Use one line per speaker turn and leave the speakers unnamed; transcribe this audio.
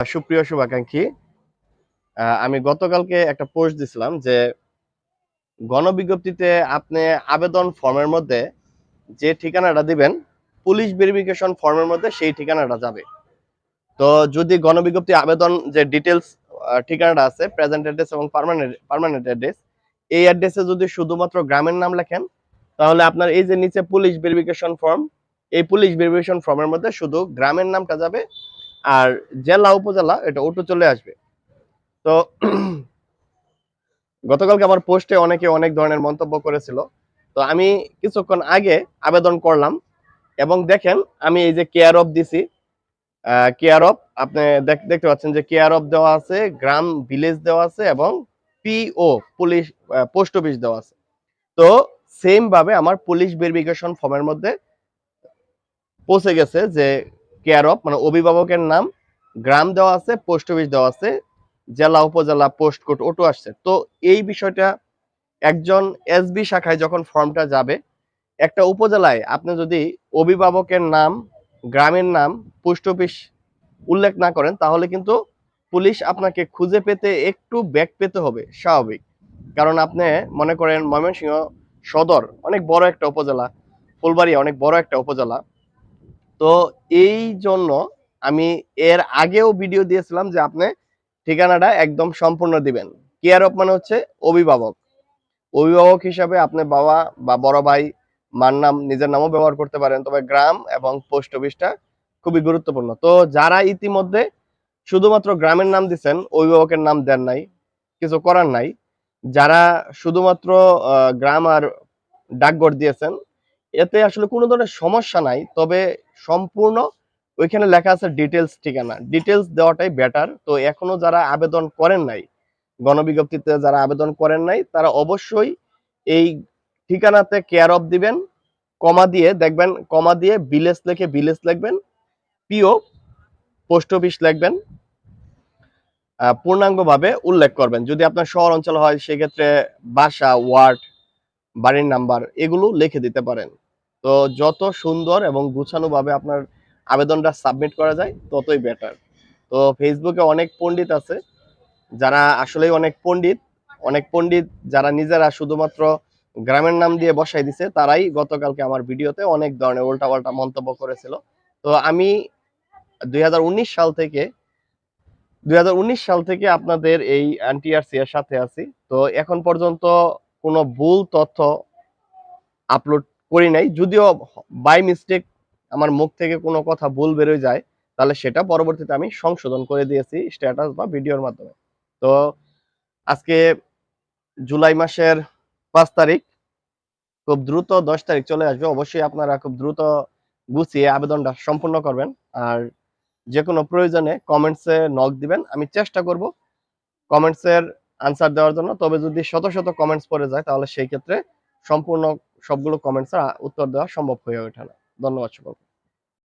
সুপ্রিয় শুভাকাঙ্ক্ষী আমি গতকালকে একটা পোস্ট দিছিলাম যে গণবিজ্ঞপ্তিতে আপনি আবেদন ফর্মের মধ্যে যে ঠিকানাটা দিবেন, পুলিশ ভেরিফিকেশন ফর্মের মধ্যে সেই ঠিকানাটা যাবে। তো যদি গণবিজ্ঞপ্তি আবেদন যে ডিটেলস ঠিকানাটা আছে প্রেজেন্ট অ্যাড্রেস এবং পার্মানেন্ট পার্মানেন্ট অ্যাড্রেস এই অ্যাড্রেসে যদি শুধুমাত্র গ্রামের নাম লেখেন, তাহলে আপনার এই যে নিচে পুলিশ ভেরিফিকেশন ফর্ম এই পুলিশ ভেরিফিকেশন ফর্মের মধ্যে শুধু গ্রামের নামটা যাবে আর জেলা উপজেলা এটা অটো চলে আসবে। তো গতকালকে আমার পোস্টে অনেকে অনেক ধরনের মন্তব্য করেছিল। তো আমি কিছুক্ষণ আগে আবেদন করলাম এবং দেখেন আমি এই যে কেয়ার অফ দিছি কেয়ার অফ আপনি দেখ- দেখতে পাচ্ছেন যে কেয়ার অফ দেওয়া আছে, গ্রাম ভিলেজ দেওয়া আছে এবং পিও পুলিশ পোস্ট অফিস দেওয়া আছে। তো সেম ভাবে আমার পুলিশ ভেরিফিকেশন ফর্মের মধ্যে পৌঁছে গেছে যে কেয়ার অফ মানে অভিভাবকের নাম, গ্রাম দেওয়া আছে পোস্ট অফিস দেওয়া আছে, জেলা, উপজেলা পোস্ট কোড ওটো আসছে। তো এই বিষয়টা একজন এসবি শাখায় যখন ফর্মটা যাবে, একটা উপজেলায় আপনি যদি অভিভাবকের নাম, গ্রামের নাম পোস্ট অফিস উল্লেখ না করেন, তাহলে কিন্তু পুলিশ আপনাকে খুঁজে পেতে একটু ব্যাক পেতে হবে, স্বাভাবিক। কারণ আপনি মনে করেন ময়মনসিংহ সদর, অনেক বড় একটা উপজেলা ফুলবাড়ি অনেক বড় একটা উপজেলা তো এই জন্য আমি এর আগেও ভিডিও দিয়েছিলাম যে আপনি ঠিকানাটা একদম সম্পূর্ণ দিবেন। কেয়ার অফ মানে হচ্ছে অভিভাবক। অভিভাবক হিসাবে আপনি বাবা বা বড় ভাই, মার নাম, নিজের নামও ব্যবহার করতে পারেন। তবে গ্রাম এবং পোস্ট অফিসটা খুবই গুরুত্বপূর্ণ। তো যারা ইতিমধ্যে শুধুমাত্র গ্রামের নাম দিচ্ছেন অভিভাবকের নাম দেন নাই, কিছু করার নাই, যারা শুধুমাত্র গ্রাম আর ডাকঘর দিয়েছেন, এতে আসলে কোনো ধরনের সমস্যা নাই। তবে সম্পূর্ণ, ওইখানে লেখা আছে ডিটেলস ঠিকানা। ডিটেলস দেওয়াটাই বেটার তো এখনও যারা আবেদন করেন নাই, গণবিজ্ঞপ্তিতে যারা আবেদন করেন নাই, তারা অবশ্যই এই ঠিকানাতে কেয়ার অফ দিবেন, কমা দিয়ে দেখবেন, কমা দিয়ে ভিলেজ লিখে ভিলেজ লিখবেন পিও পোস্ট অফিস লিখবেন পূর্ণাঙ্গভাবে উল্লেখ করবেন। যদি আপনার শহর অঞ্চল হয়, সেক্ষেত্রে বাসা ওয়ার্ড বাড়ির নাম্বার এগুলো লিখে দিতে পারেন। তো যত সুন্দর এবং গুছানোভাবে আপনার আবেদনটা সাবমিট করা যায়, ততই বেটার তো ফেসবুকে অনেক পণ্ডিত আছে, যারা আসলেই অনেক পণ্ডিত অনেক পণ্ডিত যারা নিজেরা শুধুমাত্র গ্রামের নাম দিয়ে বসাই দিছে, তারাই গতকালকে আমার ভিডিওতে অনেক ধরনের উল্টাপাল্টা মন্তব্য করেছিল। তো আমি দুই হাজার উনিশ সাল থেকে, দুই হাজার উনিশ সাল থেকে আপনাদের এই এনটিআরসি এর সাথে আছি। তো এখন পর্যন্ত কোনো ভুল তথ্য আপলোড করি নাই। যদিও বাই মিস্টেক আমার মুখ থেকে কোনো কথা ভুল বেরোয় যায়, তাহলে সেটা পরবর্তীতে আমি সংশোধন করে দিয়েছি স্ট্যাটাস বা ভিডিওর মাধ্যমে। তো আজকে জুলাই মাসের পাঁচ তারিখ, খুব দ্রুত দশ তারিখ চলে আসবে। অবশ্যই আপনারা খুব দ্রুত গুছিয়ে আবেদনটা সম্পূর্ণ করবেন। আর যে কোনো প্রয়োজনে কমেন্টসে নক দিবেন। আমি চেষ্টা করব কমেন্টসের আনসার দেওয়ার জন্য। তবে যদি শত শত কমেন্টস পড়ে যায়, তাহলে সেই ক্ষেত্রে সম্পূর্ণ সবগুলো কমেন্টসের উত্তর দেওয়া সম্ভব হয়ে ওঠে না। ধন্যবাদ সকলকে।